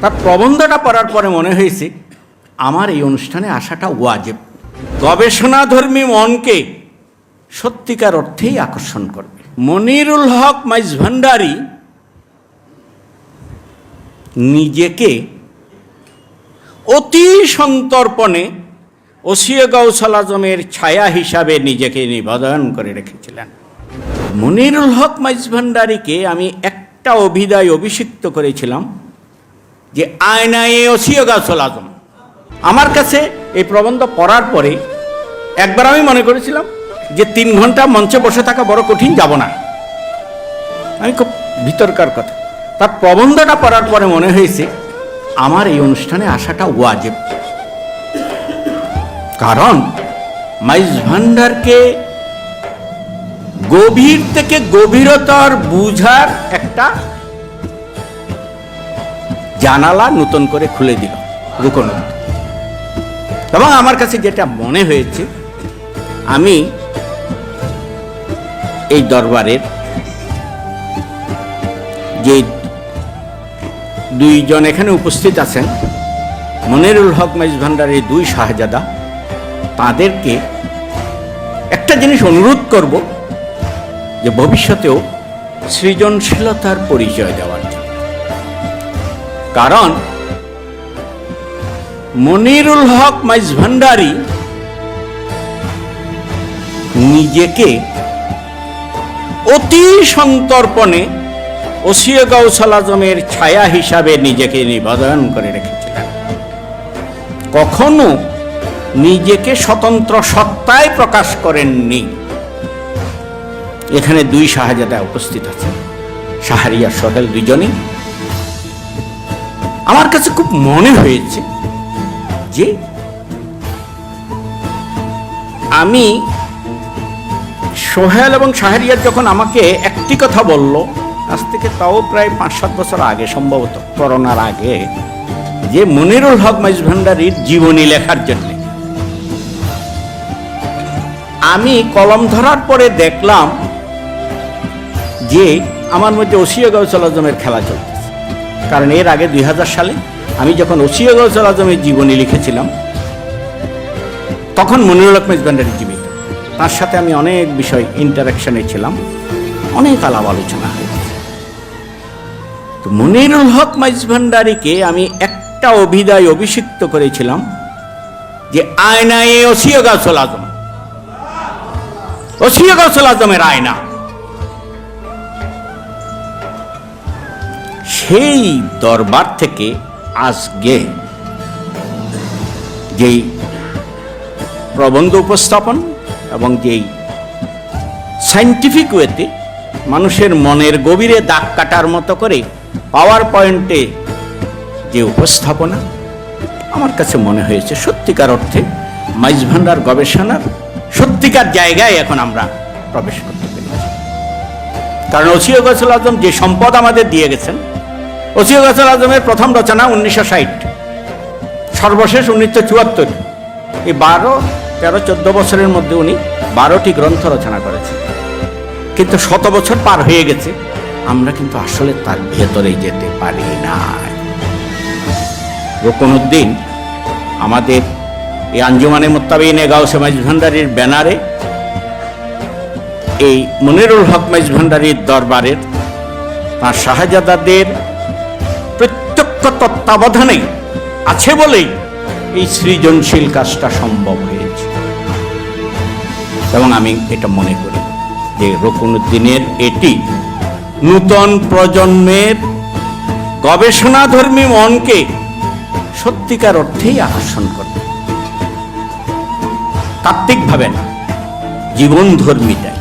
তার প্রবন্ধটা পড়ার পরে মনে হয়েছে, আমার এই অনুষ্ঠানে আসাটা ওয়াজেব। গবেষণাধর্মী মনকে সত্যিকার অর্থেই আকর্ষণ করবে। মনিরুল হক মাইজ ভান্ডারী নিজেকে অতি সন্তর্পণে ওসিয়ে গৌসাল আজমের ছায়া হিসাবে নিজেকে নিবেদন করে রেখেছিলেন। মনিরুল হক মাইজ ভান্ডারীকে আমি একটা অভিধায় অভিষিক্ত করেছিলাম যে আয়নায়ে ওসিয়ে গৌসাল আজম। আমার কাছে এই প্রবন্ধ পড়ার পরে একবার আমি মনে করেছিলাম যে তিন ঘণ্টা মঞ্চে বসে থাকা বড় কঠিন যাব না। আমি খুব ভিতরকার কথা। তার প্রবন্ধটা পড়ার পরে মনে হয়েছে আমার এই অনুষ্ঠানে আসাটা ওয়াজেব। কারণ মাইজ ভান্ডারকে গভীর থেকে গভীরতর বুঝার একটা জানালা নতুন করে খুলে দিল রুকন এবং আমার কাছে যেটা মনে হয়েছে, আমি এই দরবারের যে দুইজন এখানে উপস্থিত আছেন, মনিরুল হক মাইজ ভান্ডারের দুই শাহজাদা, তাদেরকে একটা জিনিস অনুরোধ করব যে ভবিষ্যতেও সৃজনশীলতার পরিচয় দেওয়ার জন্য। কারণ মনিরুল হক মাইজ ভান্ডারি নিজেকে অতি সন্তর্পণে ওসিয়ে গৌসাল আজমের ছায়া হিসাবে নিজেকে নিবেদন করে রেখেছিলেন। কখনো নিজেকে স্বতন্ত্র সত্তায় প্রকাশ করেননি। এখানে দুই শাহজাদা উপস্থিত আছেন শাহরিয়া সোহেল দুজনই। আমার কাছে খুব মনে হয়েছে যে আমি সোহেল এবং শাহরিয়ার যখন আমাকে একটি কথা বলল, আজ থেকে তাও প্রায় পাঁচ সাত বছর আগে, সম্ভবত করোনার আগে, যে মনিরুল হক মাইজ ভান্ডারীর জীবনী লেখার জন্য। আমি কলম ধরার পরে দেখলাম যে আমার মধ্যে ওসিয়া গৌসল আজমের খেলা চলতেছে। কারণ এর আগে দুই হাজার সালে আমি যখন ওসিয়া গৌসল আজমের জীবনী লিখেছিলাম, তখন মনিরুল মাইজ ভান্ডারী জীবিত। তার সাথে আমি অনেক বিষয় ইন্টারাকশনে ছিলাম, অনেক আলাপ আলোচনা তো মনিরুল হক মাইজ ভান্ডারীকে আমি একটা অভিধায় অভিষিক্ত করেছিলাম যে আয়নায়ে ওসিয়া গৌসল আজম। ওসিয়া গৌসল আজমের আয়না। সেই দরবার থেকে আজকে যেই প্রবন্ধ উপস্থাপন এবং যেই সাইন্টিফিক ওয়েতে মানুষের মনের গভীরে দাগ কাটার মতো করে পাওয়ার পয়েন্টে যে উপস্থাপনা, আমার কাছে মনে হয়েছে সত্যিকার অর্থে মাইজ ভান্ডার গবেষণার সত্যিকার জায়গায় এখন আমরা প্রবেশ করতে পেরেছি। কারণ ওসিও গসল আজম যে সম্পদ আমাদের দিয়ে গেছেন ওসিও গসল আজমের প্রথম রচনা উনিশশো ষাট। সর্বশেষ উনিশশো চুয়াত্তর। এই বারো, তেরো, চোদ্দ বছরের মধ্যে উনি বারোটি গ্রন্থ রচনা করেছেন। কিন্তু শত বছর পার হয়ে গেছে। আমরা কিন্তু আসলে তার ভেতরে যেতে পারি না। রোকনুদ্দিন, আমাদের এই আঞ্জুমানে মোত্তাবিনে গাউসে মাইজ ভান্ডারির ব্যানারে, এই মনিরুল হক মাইজ ভান্ডারির দরবারের তার শাহজাদাদের প্রত্যক্ষ তত্ত্বাবধানে আছে বলেই এই সৃজনশীল কাজটা সম্ভব হয়েছে। এবং আমি এটা মনে করি যে রকুনুদ্দিনের এটি নূতন প্রজন্মের গবেষণাধর্মী মনকে সত্যিকার অর্থেই আকর্ষণ করবে তাত্ত্বিকভাবে না, জীবনধর্মীটাই।